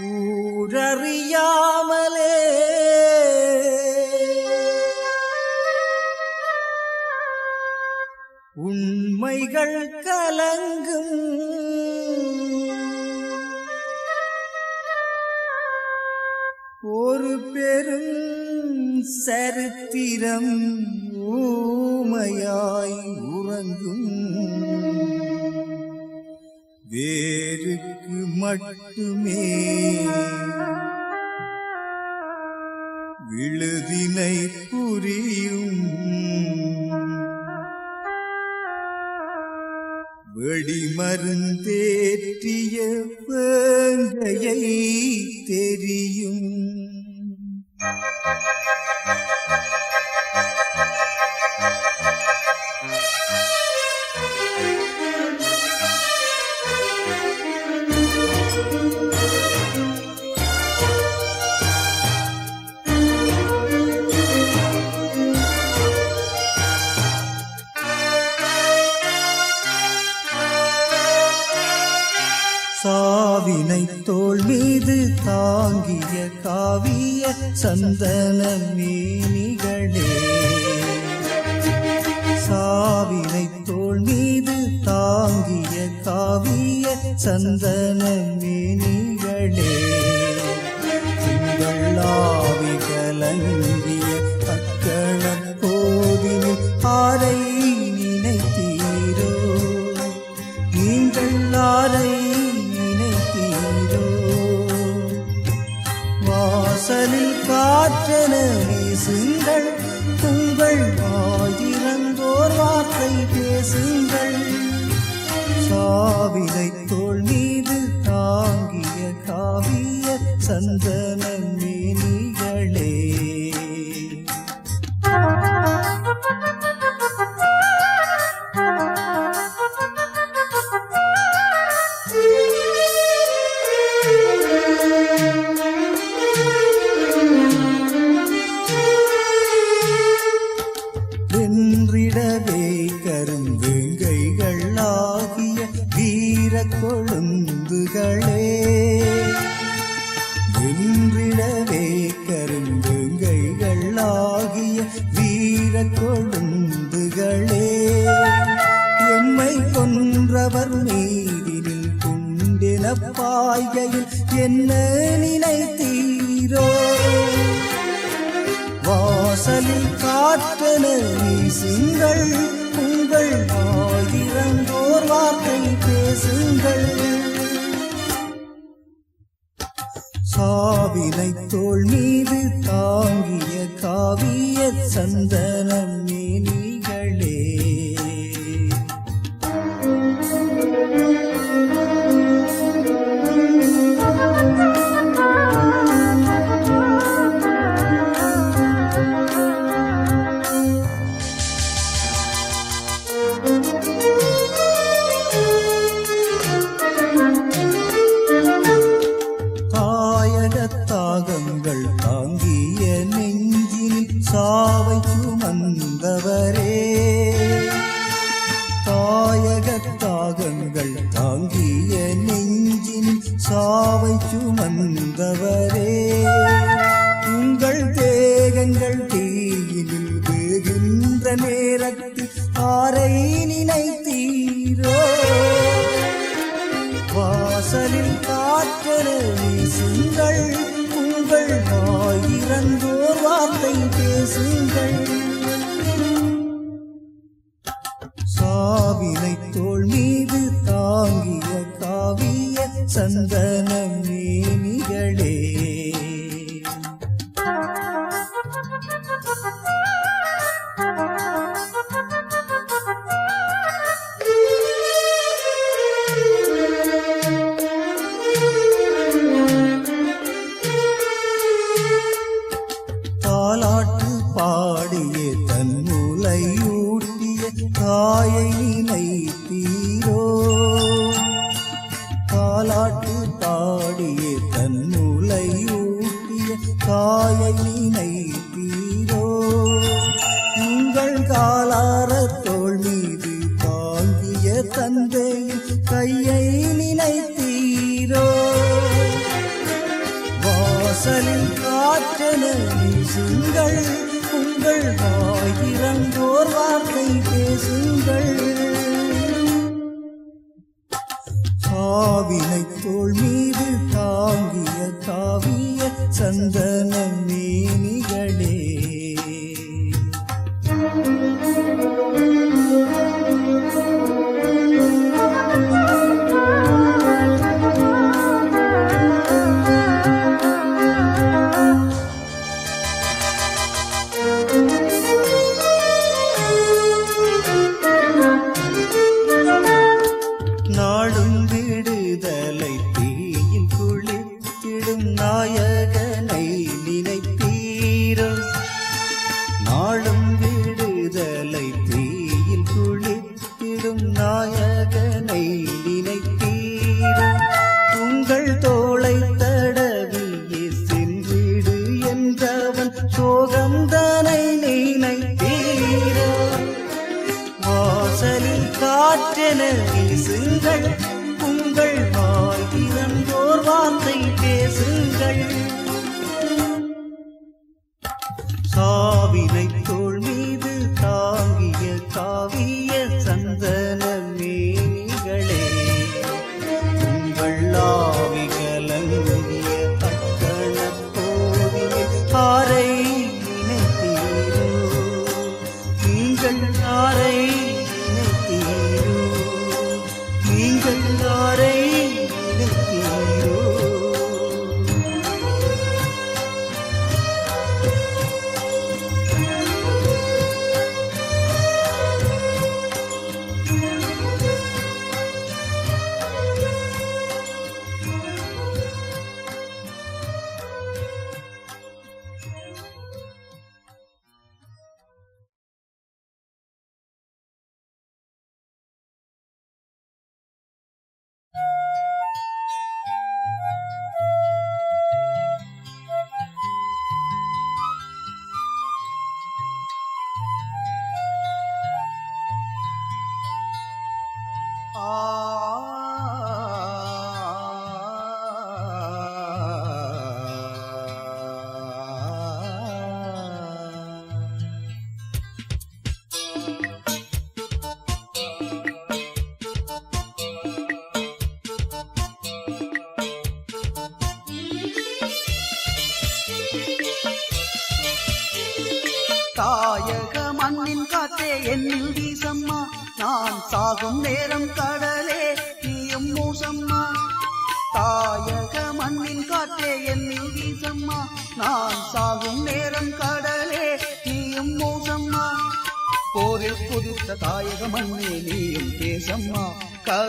ஊரறியாமலே. உண்மைகள் கலங்கும். ஒரு பெரும் சரித்திரம் ஊமையாய் உறங்கும். வே மட்டுமே. விழுதினை புரியும். வெடிமருந்தேற்றிய காற்றென வீசுங்கள். உங்கள் வாயிரந்தோர் வார்த்தை பேசுங்கள். சாவிலை தோல் மீது தாங்கிய காவிய சந்தன மேனிகளே. பாய்கையில் என்ன நினைத்தீரோ? வாசலில் காற்றன வீசுங்கள் உங்கள் ஆயிரந்தோர் வார்த்தை பேசுங்கள். சாவினை தோல் மீது தாங்கிய காவிய சந்தன தாயகத்தாகங்கள் தாங்கிய நெஞ்சின் சாவை சுமந்தவரே. உங்கள் தேகங்கள் தீயினில் வேகின்ற நேரத்தில் ஆரை நினைத்தீரோ? வாசலில் காற்றென வீசுங்கள் உங்கள் வாயிறந்தோர் வார்த்தை பேசுங்கள். காவிய சந்தன மேனிகளே தாலாட்டு பாடிய தன்முலையூட்டிய காயை நினைத்தீரோ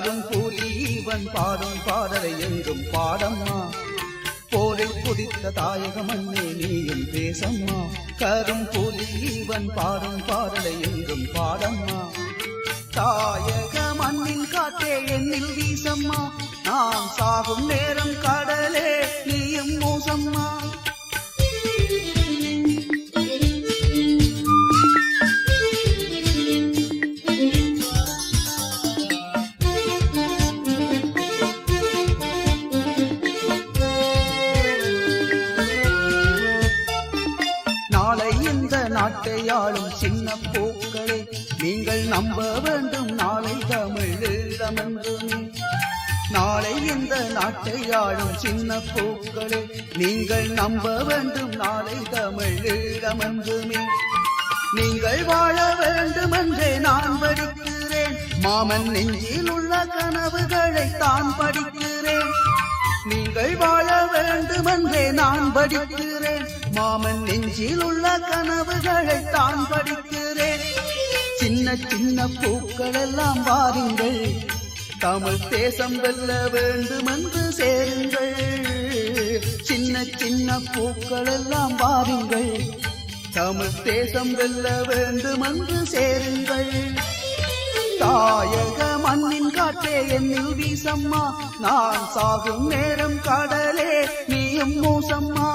கரும் புலி இவன் பாடும் பாடலை எங்கும் பாடம்மா. போரில் குதித்த தாயக மண்ணே நீயும் பேசம்மா கரும் புலி இவன் பாடும் பாடலை எங்கும் பாடம்மா. தாயக மண்ணின் காற்றே என்னில் வீசம்மா. நான் சாகும் நேரம் கடலே நீயும் மூசம்மா. நாட்டை சின்ன பூக்களே நீங்கள் நம்ப வேண்டும் நாளை தமிழீழமென்றுமே நாளை இந்த நாட்டை ஆளும் சின்ன பூக்களே நீங்கள் நம்ப வேண்டும் நாளை தமிழீழமென்றுமே நீங்கள் வாழ வேண்டுமென்றே நான் படிக்கிறேன் மாமன் நெஞ்சில் உள்ள கனவுகளை தான் படிக்கிறேன். நீங்கள் வாழ வேண்டுமென்றே நான் படிக்கிறேன். மாமன் நெஞ்சில் உள்ள கனவுகளை தான் படிக்கிறேன். சின்ன சின்ன பூக்கள் எல்லாம் வாருங்கள். தமிழ் தேசம் வெல்ல வேண்டுமென்று சேருங்கள். சின்ன சின்ன பூக்கள் எல்லாம் வாருங்கள். தமிழ் தேசம் வெல்ல வேண்டுமென்று சேருங்கள். தாயக மண்ணின் காற்றே என்னில் வீசம்மா. நான் சாகும் நேரம் கடலே நீயும் மூசம்மா.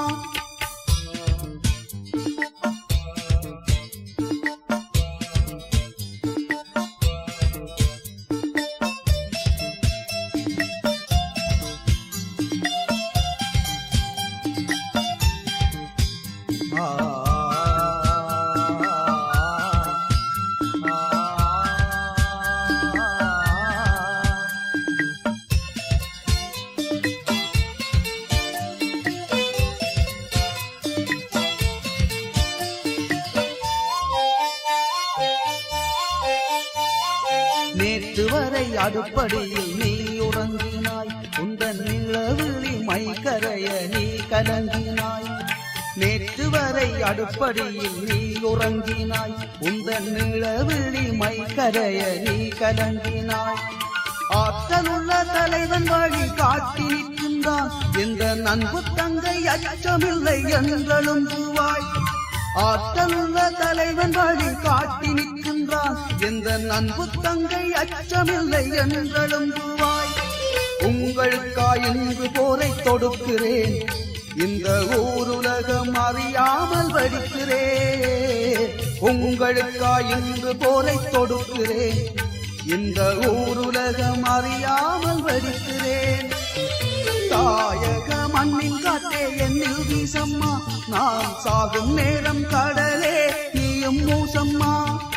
எப்படியில் நீ உறங்கினாய். உந்த நிலவிழி மைக்கரைய நீ கலங்கினாய். ஆற்றலுள்ள தலைவன் வழி காட்டி நிற்கின்றான். எந்த நண்பு தங்கை அச்சமில்லை என்றழும் பூவாய். ஆற்றலுள்ள தலைவன் வழி காட்டி நிற்கின்றான். எந்த நண்பு தங்கை அச்சமில்லை என்றழும் பூவாய். உங்களுக்காய் இன்று போரை தொடுக்கிறேன். இந்த ஊருலகம் அறியாமல் வடிக்கிறேன் உங்களுக்காய் இன்று போரை தொடுக்கிறேன் இந்த ஊருலகம் அறியாமல் வடிக்கிறேன் தாயக மண்ணின் காற்றே என்னில் வீசம்மா. நான் சாகும் நேரம் கடலே நீயும் மூசம்மா.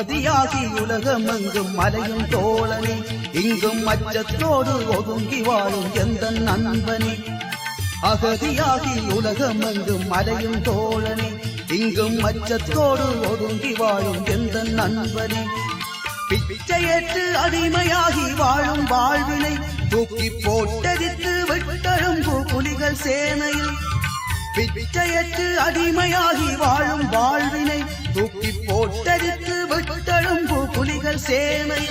அகதியாகி உலகமெங்கும் மலையும் தோழனே. இங்கும் அச்சத்தோடு ஒதுங்கி வாழும் எந்த நண்பனே. அகதியாகி உலகமெங்கும் மலையும் தோழனே. இங்கும் அச்சத்தோடு ஒதுங்கி வாழும் எந்த நண்பனே. பிச்சையற்று அடிமையாகி வாழும் வாழ்வினை தூக்கி போட்டடித்து விட்டழும் புலிகள் சேனையில். பிச்சையற்று அடிமையாகி வாழும் வாழ்வினை தூக்கி போட்டடித்து விட்டழும்பு புலிகள் சேனை.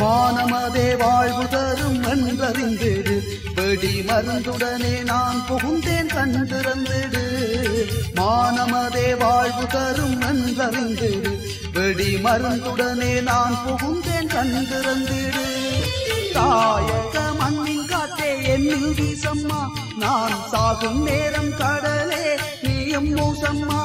மானமதே வாழ்வு தரும் என்றறிந்திடு வெடி மருந்துடனே நான் புகுந்தேன் கண்டிருந்திடு மானமதே வாழ்வு தரும் என்றறிந்திடு வெடி மருந்துடனே நான் புகுந்தேன் கண்டிருந்திடு தாயக மண்ணின் காத்தே என்னில் வீசம்மா. நான் சாகும் நேரம் கடலே நீயும் மூசம்மா.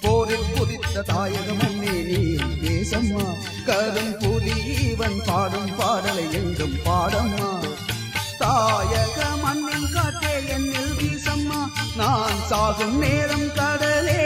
போரில் குதித்த தாயக மண்ணே நீ தேசம்மா கரும் புலி இவன் பாடும் பாடலை எங்கும் பாடம்மா. தாயக மண்ணின் காற்றே என்னில் வீசம்மா. நான் சாகும் நேரம் கடலே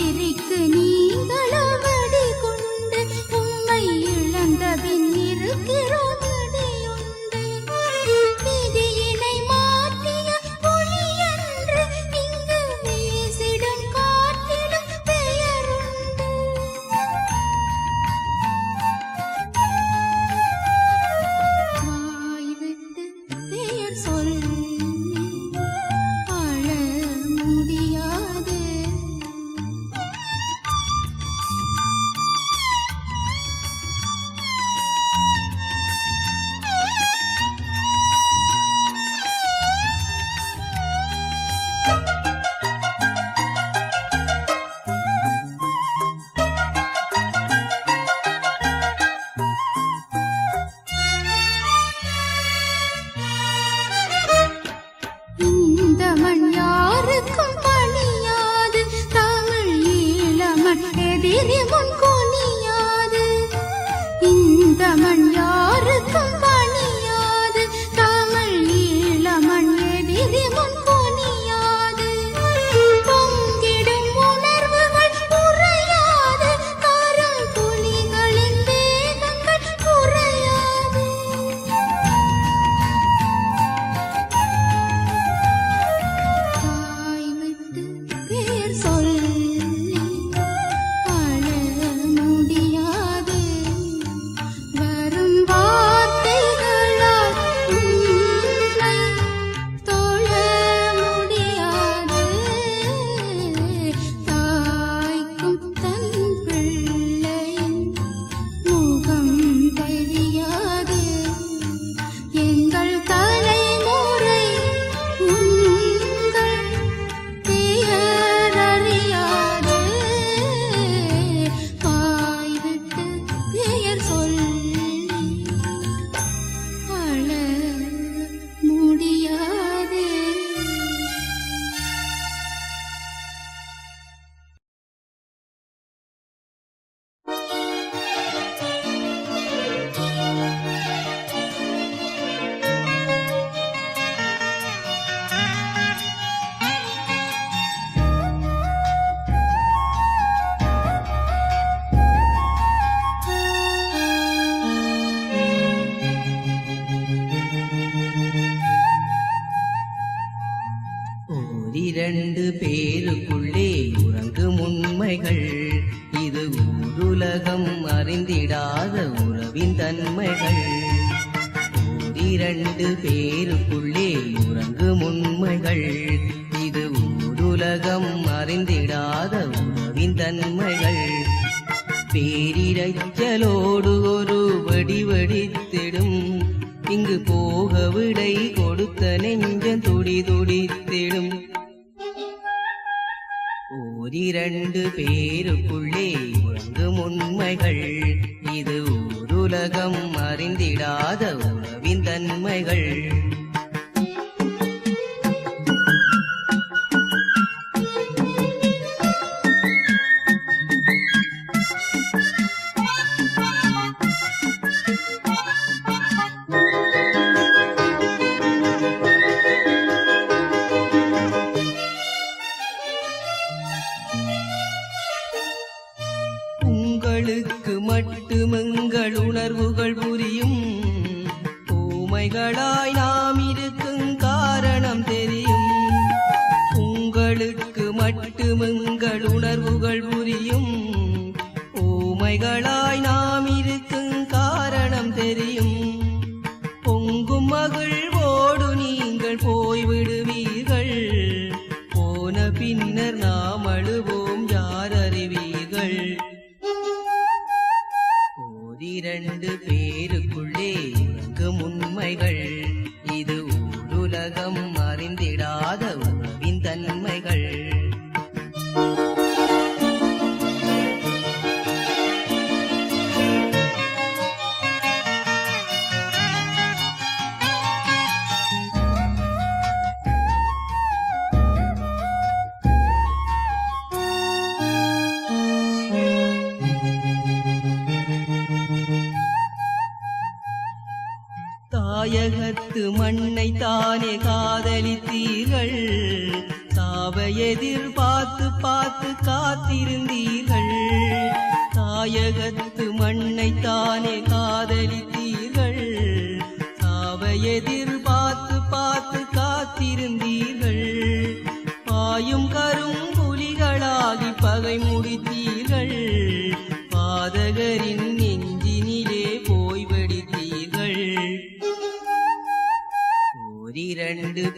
சிறைக்கு நீங்கள் you. உண்மைகள் இது ஊருலகம் அறிந்திடாத உறவின் தன்மைகள். இரண்டு பேருக்குள்ளே உறங்கும் உண்மைகள் இது ஊருலகம் அறிந்திடாத உறவின் தன்மைகள். பேரிரைச்சலோடு ஒரு வடிவடித்திடும் இங்கு போக விடை கொடுத்த நெஞ்சம் துடி துடித்திடும். ஓரிரண்டு பேருக்குள்ளே உறங்கு உண்மைகள். இது ஊருலகம் அறிந்திடாத உறவின் தன்மைகள். மண்ணை தானே காதலித்தீர்கள்? சாவை எதிர்பார்த்து பார்த்து காத்திருந்தீர்கள். தாயகத்து மண்ணை தானே காதலித்தீர்கள்? சாவை எதிர்பார்த்து பார்த்து காத்திருந்தீர்கள். பாயும் கரும் புலிகளாகி பகை முடித்தீர்கள். பாதகரின்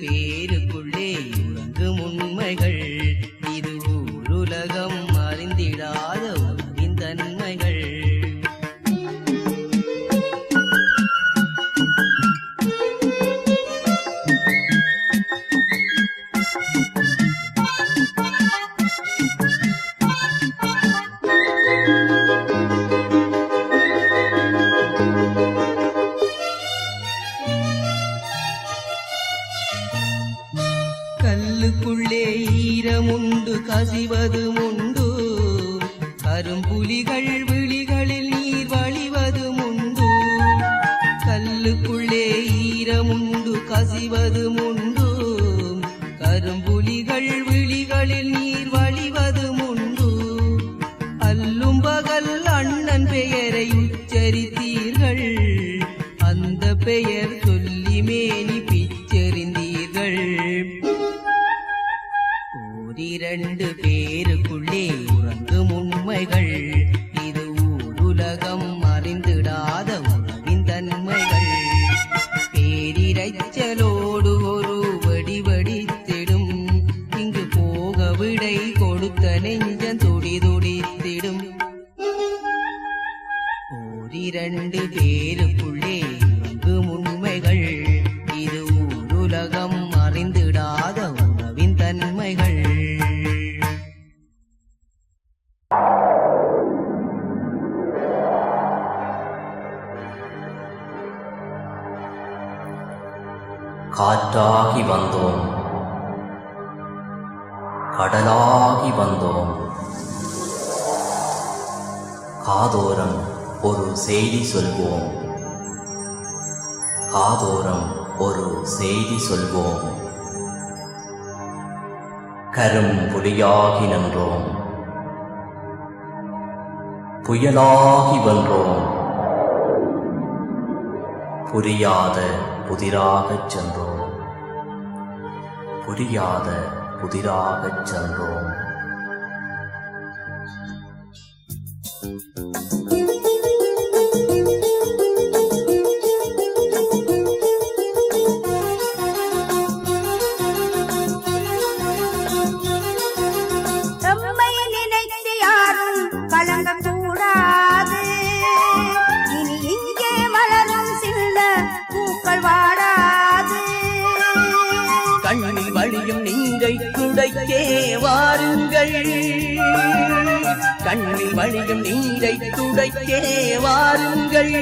பேருக்குள்ளே உறங்கும் உண்மைகள் காதோரம் ஒரு செய்தி சொல்வோம். காதோரம் ஒரு செய்தி சொல்வோம். கரும் புலியாகி நின்றோம். புயலாகி வென்றோம். புரியாத புதிராகச் சென்றோம். புரியாத புதிராகச் சென்றோம். வாருங்கள். கண்ணில் வழியும் நீரை துடைக்கே வாருங்கள்.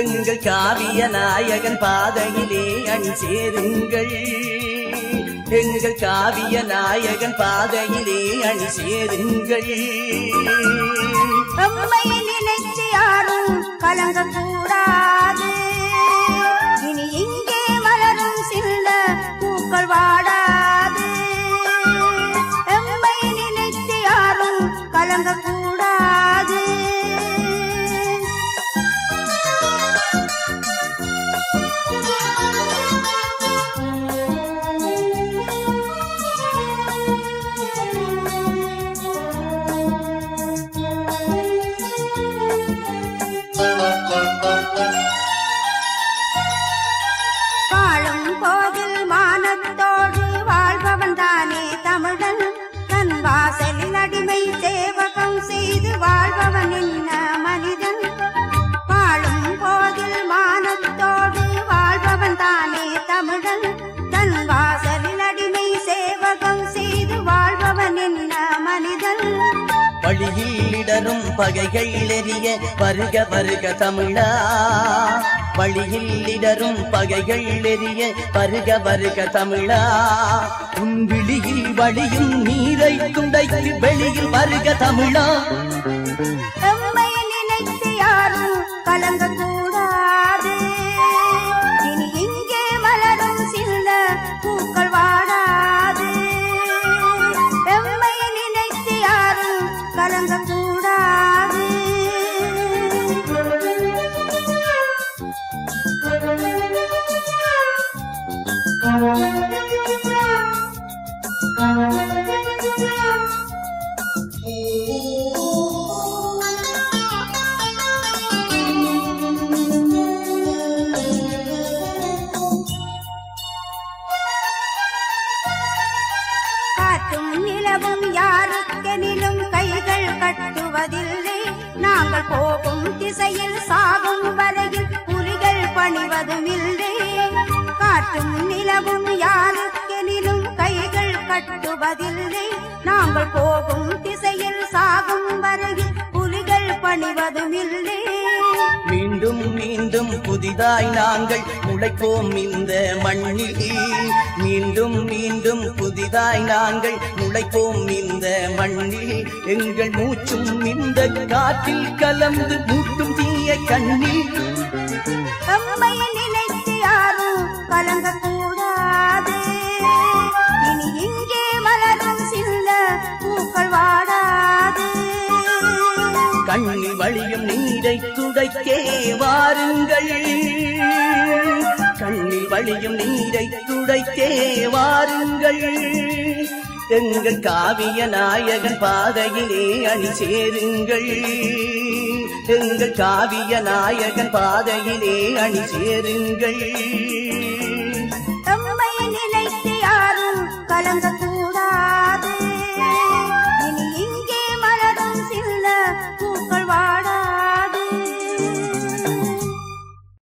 எங்கள் காவிய நாயகன் பாதையிலே அணி சேருங்கள். எங்கள் காவிய நாயகன் பாதையிலே அணி சேருங்கள். அம்மையை நினைத்து யாரும் கலங்க கூடாது. இனி இங்கே மலரும் சில பூக்கள் வாடாது தமிழன் தன் வாசலில் அடிமை சேவகம் செய்து வாழ்பவன் என்ன மனிதன்? வழியில் இடரும் பகைகள் எரிய வருக வருக தமிழா. வழியில் இடரும் பகைகள் எரிய வருக வருக தமிழா. உன் விழியில் வழியும் நீரை துடைத்து வெளியில் வருக தமிழா. எம்மை நினைத்து யாரும் கலங்க புதிதாய் நாங்கள் முளைப்போம் இந்த மண்ணில். எங்கள் மூச்சும் இந்த காற்றில் கலந்து மூட்டும் தீய கண்ணில். நினைத்து யாரும் கலங்கக்கூடாது. இனி இங்கே மலரும் சின்ன பூக்கள் வாடாது. கண்ணில் வழியும் நீரை துடைக்கே வாருங்கள். கண்ணில் வழியும் நீரை உடைத்தே வாருங்கள். எங்கள் காவிய நாயகன் பாதையிலே அணி சேருங்கள் எங்கள் காவிய நாயகன் பாதையிலே அணி சேருங்கள் கலங்கக்கூடாது. இங்கே மலரும் சில பூக்கள் வாடா